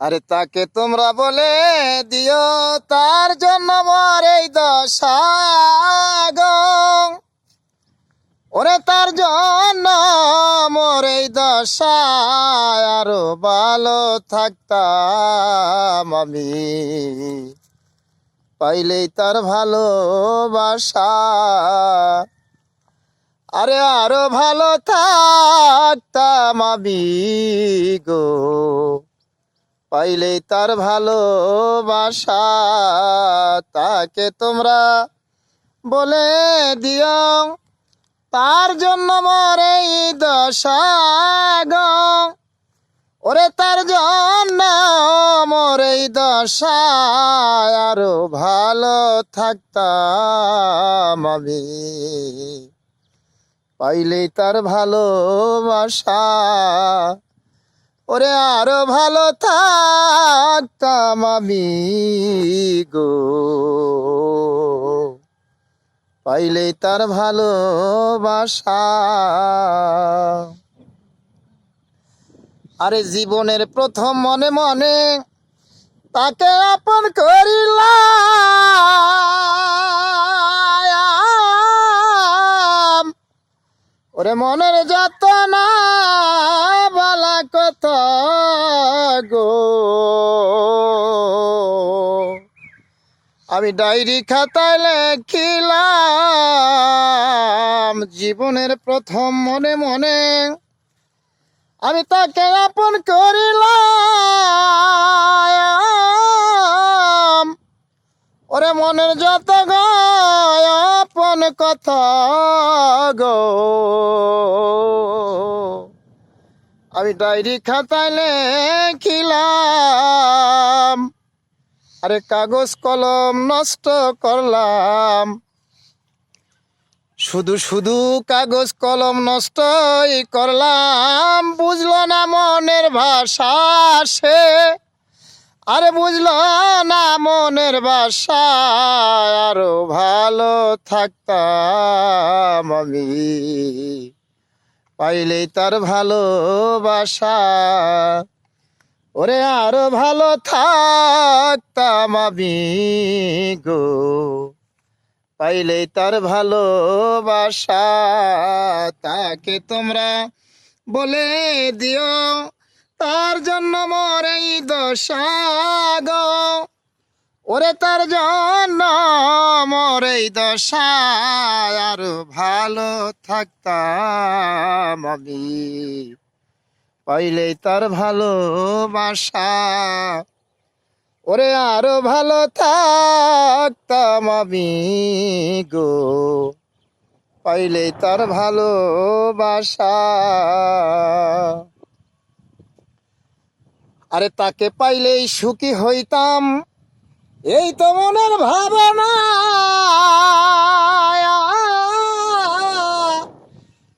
আরে তাকে তোমরা বলে দিও, তার জন্য মর এই দশা। ওরে তার জন্য মোর এই দশায় আরও ভালো থাকতাম আমি। পাইলেই তার ভালোবাসা। আরে আরও ভালো থাকতাম আমি গো। পাইলেই তার ভালোবাসা তাকে তোমরা বলে দিও, তার জন্য মর দশা ওরে তার জন্য মর দশা, আরও ভালো থাকতাম আমি। পাইলেই তার ভালোবাসা ওরে আরও ভালো থাকতাম আমি গো। পাইলেই তার ভালোবাসা। আরে জীবনের প্রথম মনে মনে তাকে আপন করিলাম। ওরে মনের যত না কত গো। আমি ডায়েরি খাতায় লেখিলাম জীবনের প্রথম মনে মনে। আমি তাকে আপন করিলাম। ওরে মনের যত আপন কথা গো। আমি ডায়েরি খাতায় লেখিলাম, আরে কাগজ কলম নষ্ট করলাম। শুধু শুধু কাগজ কলম নষ্টই করলাম, বুঝলো না মনের ভাষা সে। আরে বুঝলো না মনের ভাষা, আরও ভালো থাকতাম আমি। পাইলেই তার ভালোবাসা। ওরে আরও ভালো থাকতাম আমি গো। পাইলেই তার ভালোবাসা, তাকে তোমরা বলে দিও। তার জন্য মোর এই দশা গো। ওরে তার জন্য মোর এই দশা আরও ভালো থাকতাম আমি। পাইলেই তার ভালোবাসা, ওরে আরও ভালো থাকতাম আমি গো। পাইলেই তার ভালোবাসা। আরে তাকে পাইলেই সুখী হইতাম। এই তো মনের ভাবনা।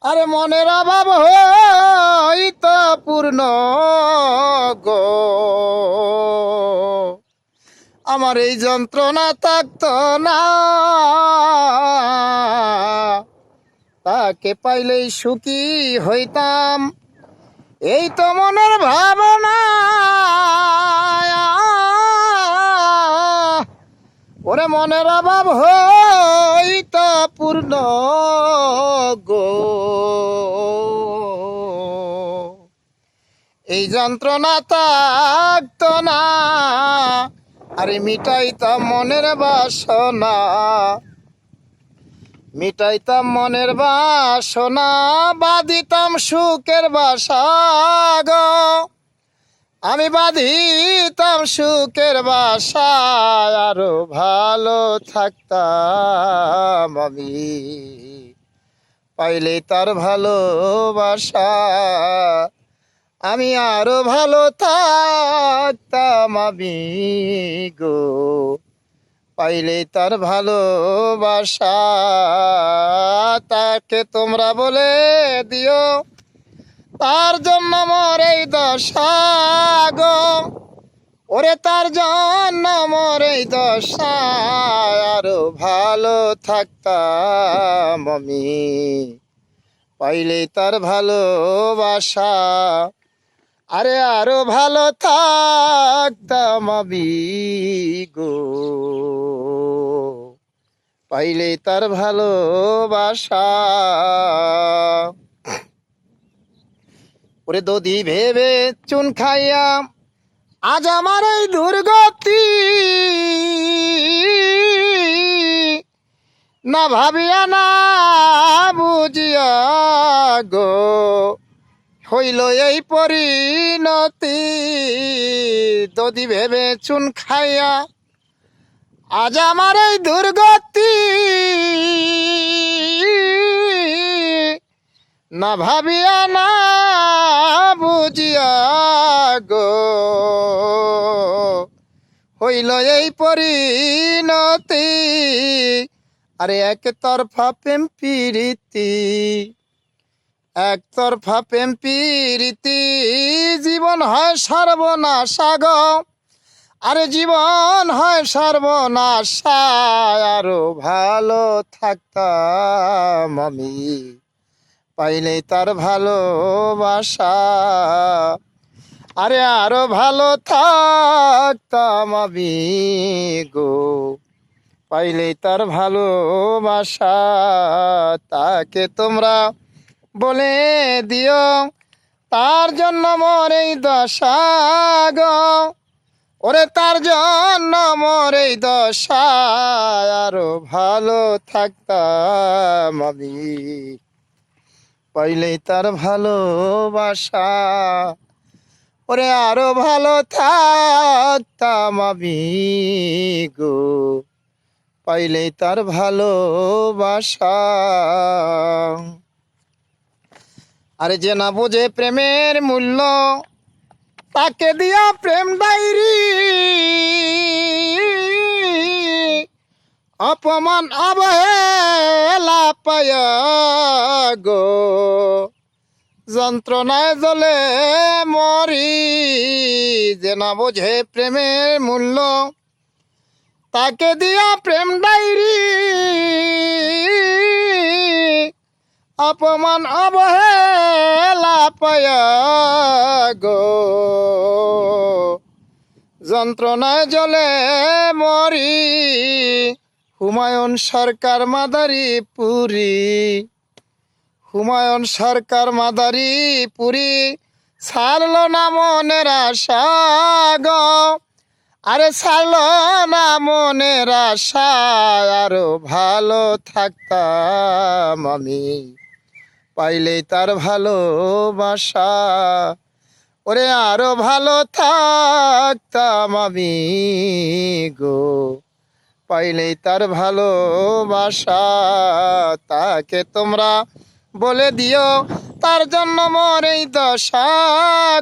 আরে মনের অভাব হইত পূর্ণ গো। আমার এই যন্ত্রণা থাকত না। তাকে পাইলেই সুখী হইতাম। এই তো মনের ভাবনা। ওরে মনের অভাব হইত পূর্ণ গো। এই যন্ত্রণা থাকতো না, আরে মিটাইতাম মনের বাসনা। মিটাইতাম মনের বাসনা বাদিতাম সুখের বাসা গো। আমি বাঁধিতাম সুখের বাসা আরও ভালো থাকতাম আমি। পাইলে তার ভালোবাসা, আমি আরও ভালো থাকতাম আমি গো। পাইলে তার ভালোবাসা, তাকে তোমরা বলে দিও। তার জন্য মরে এই দশা গো। ওরে তার জন্য মোর দশা, আরও ভালো থাকতাম আমি। পাইলে তার ভালোবাসা, আরে আরও ভালো থাকতাম আমি গো। পাইলে তার ভালোবাসা। ওরে দদি ভেবে চুন খাইয়া, আজ আমার এই দুর্গতি। না ভাবিয়া না বুঝিয়া গো, হইল এই পরিণতি। দদি ভেবে চুন খাইয়া, আজ আমার এই দুর্গতি। না ভাবিয়া না বুঝিয়া গো। হইল এই পরিণতি, আরে এক তরফা প্রেম প্রীতি, একতরফা প্রেম প্রীতি, জীবন হয় সর্বনাশা গো। আরে জীবন হয় সর্বনাশা আরও ভালো থাকতাম আমি। পাইলে তার ভালোবাসা। আরে আরও ভালো থাকতাম আমি গো। পাইলে তার ভালোবাসা, তাকে তোমরা বলে দিও। তার জন্য মোর এই দশা গো। ওরে তার জন্য মোর এই দশা আরও ভালো থাকতাম আমি। পাইলেই তার ভালোবাসা। ওরে আরও ভালো থাকতাম আমি গো। পাইলেই তার ভালোবাসা। আরে যে না বোঝে প্রেমের মূল্য, তাকে দিয়া প্রেম ডাইরি। অপমান অবহেলা পায় গো। যন্ত্রণায় জ্বলে মরি, যে না বোঝে প্রেমের মূল্য, তাকে দিয়া প্রেম ডাইরি অপমান অবহেলা পায় গো। যন্ত্রণায় জলে মরি হুমায়ুন সরকার মাদারি পুরী হুমায়ুন সরকার মাদারি পুরী ছাড়ল না মনের আশা গো। আরে ছাড়ল না মনের আশা, আরও ভালো থাকতাম আমি। পাইলেই তার ভালোবাসা, ওরে আরও ভালো থাকতাম আমি গো। পাইলেই তার ভালোবাসা। তাকে তোমরা বলে দিও, তার জন্য মোর এই দশা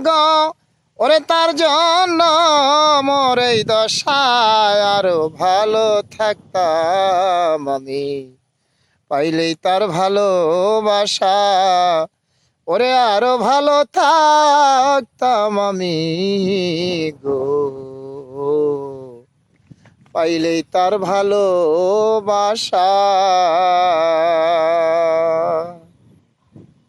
গো। ওরে তার জন্য মোর এই দশা, আরও ভালো থাকতাম আমি। পাইলেই তার ভালোবাসা, ওরে আরও ভালো থাকতাম আমি গো। পাইলেই তার ভালোবাসা।